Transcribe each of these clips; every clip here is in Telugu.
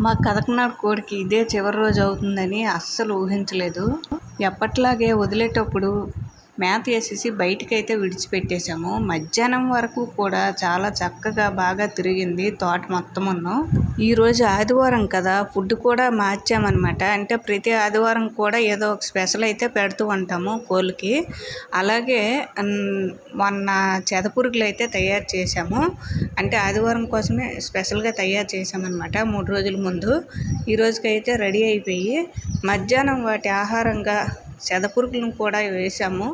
మా కథకనాడు కోడికి ఇదే చివరి రోజు అవుతుందని అస్సలు ఊహించలేదు. ఎప్పట్లాగే వదిలేటప్పుడు మేత వేసేసి బయటకైతే విడిచిపెట్టేశాము. మధ్యాహ్నం వరకు కూడా చాలా చక్కగా బాగా తిరిగింది తోట మొత్తమును. ఈరోజు ఆదివారం కదా ఫుడ్ కూడా మార్చామన్నమాట. అంటే ప్రతి ఆదివారం కూడా ఏదో ఒక స్పెషల్ అయితే పెడుతూ ఉంటాము కోళ్ళకి. అలాగే మొన్న చెదపురుగులు అయితే తయారు చేశాము. అంటే ఆదివారం కోసమే స్పెషల్గా తయారు చేశామన్నమాట మూడు రోజుల ముందు. ఈ రోజుకైతే రెడీ అయిపోయి మధ్యాహ్నం వాటి ఆహారంగా సెదపురుగులను కూడా వేసాము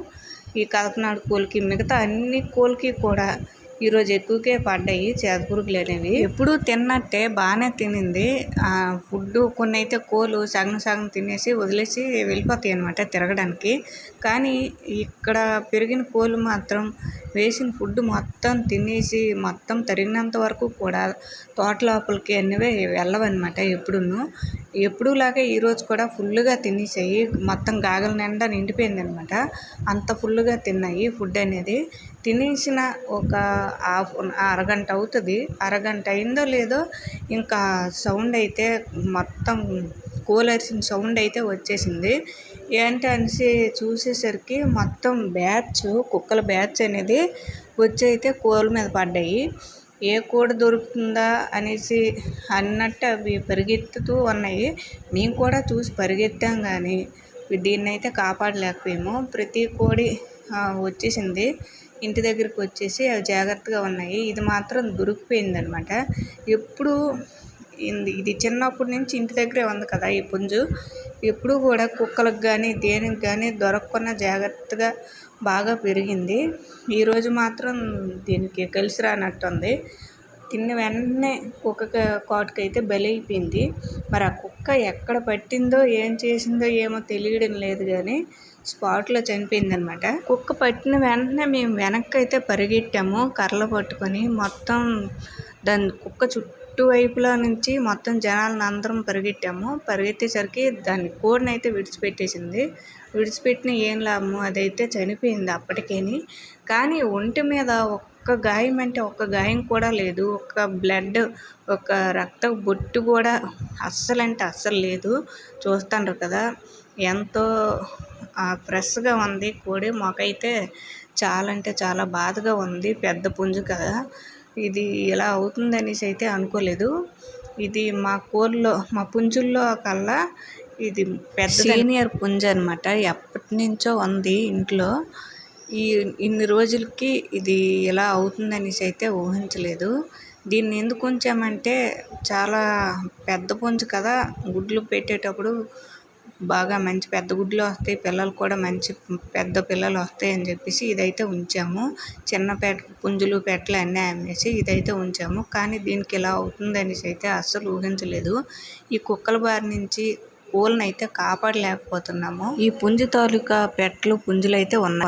ఈ కదపనాడు కోళ్ళకి మిగతా అన్ని కోళ్ళకి కూడా ఈరోజు ఎక్కువకే పడ్డాయి చేదపురుగులు అనేవి ఎప్పుడు తిన్నట్టే బాగానే తినింది. ఆ ఫుడ్ కొన్ని అయితే కోళ్ళు సగం సగం తినేసి వదిలేసి వెళ్ళిపోతాయి అనమాట తిరగడానికి. కానీ ఇక్కడ పెరిగిన కోళ్ళు మాత్రం వేసిన ఫుడ్ మొత్తం తినేసి మొత్తం తరిగినంత వరకు కూడా తోట లోపలికి అన్నవే వెళ్ళవన్నమాట ఎప్పుడును. ఎప్పుడులాగే ఈరోజు కూడా ఫుల్గా తినేసాయి. మొత్తం గాగల నిండా నిండిపోయింది అనమాట అంత ఫుల్గా తిన్నాయి ఫుడ్ అనేది తినేసిన ఒక హాఫ్ అరగంట అవుతుంది. అరగంట అయిందో లేదో ఇంకా సౌండ్ అయితే మొత్తం కూలర్సిన సౌండ్ అయితే వచ్చేసింది. ఏంటి అనేసి చూసేసరికి మొత్తం బ్యాచ్ కుక్కల బ్యాచ్ అనేది వచ్చి అయితే కోళ్ళ మీద పడ్డాయి. ఏ కోడి దొరుకుతుందా అనేసి అన్నట్టు అవి పరిగెత్తుతూ ఉన్నాయి. మేము కూడా చూసి పరిగెత్తాం కానీ దీన్ని అయితే కాపాడలేకపోయాము. ప్రతి కోడి వచ్చేసింది. ఇంటి దగ్గరికి వచ్చేసి అవి జాగ్రత్తగా ఉన్నాయి. ఇది మాత్రం దొరికిపోయింది అనమాట ఎప్పుడు ఇది ఇది చిన్నప్పటి నుంచి ఇంటి దగ్గరే ఉంది కదా ఈ పుంజు. ఎప్పుడు కూడా కుక్కలకు కానీ దేనికి కానీ దొరకకుండా జాగ్రత్తగా బాగా పెరిగింది. ఈరోజు మాత్రం దీనికి కలిసి రానట్టుంది. తిన్న వెంటనే కుక్క కాటుకైతే బలైపోయింది మరి ఆ కుక్క ఎక్కడ పట్టిందో ఏం చేసిందో ఏమో తెలియడం లేదు కానీ స్పాట్లో చనిపోయిందనమాట. కుక్క పట్టిన వెంటనే మేము వెనక్కి అయితే పరిగెట్టాము. కర్రలు పట్టుకొని మొత్తం దాని కుక్క చుట్టూ వైపులా నుంచి మొత్తం జనాలను అందరం పరిగెట్టాము. పరిగెత్తేసరికి దాని కోడిని అయితే విడిచిపెట్టేసింది. విడిచిపెట్టిన ఏం లాభము? అదైతే చనిపోయింది అప్పటికేని. కానీ ఒంటి మీద ఒక్క గాయం అంటే ఒక్క గాయం కూడా లేదు. ఒక్క బ్లడ్ ఒక రక్త బొట్టు కూడా అస్సలంటే అస్సలు లేదు. చూస్తాండ్రు కదా ఎంతో ఫ్రెష్గా ఉంది. కోడి మాకైతే చాలా అంటే చాలా బాధగా ఉంది. పెద్ద పుంజు కదా. ఇది ఇలా అవుతుంది అనేసి అయితే అనుకోలేదు. ఇది మా కోళ్ళలో మా పుంజుల్లో కల్లా ఇది పెద్ద సీనియర్ పుంజు అనమాట ఎప్పటి నుంచో ఉంది ఇంట్లో. ఈ ఇన్ని రోజులకి ఇది ఇలా అవుతుందనేసి అయితే ఊహించలేదు. దీన్ని ఎందుకు ఉంచామంటే చాలా పెద్ద పుంజు కదా. గుడ్లు పెట్టేటప్పుడు బాగా మంచి పెద్ద గుడ్లు వస్తాయి పిల్లలు కూడా మంచి పెద్ద పిల్లలు వస్తాయని చెప్పేసి ఇదైతే ఉంచాము. చిన్న పెట్ పుంజులు పెట్టలు అన్నీ అమ్మేసి ఇదైతే ఉంచాము. కానీ దీనికి ఇలా అవుతుంది అనేసి అయితే అస్సలు ఊహించలేదు. ఈ కుక్కల బారి నుంచి కోళ్ళని అయితే కాపాడలేకపోతున్నాము. ఈ పుంజు తాలూకా పెట్టలు పుంజులు అయితే ఉన్నాయి.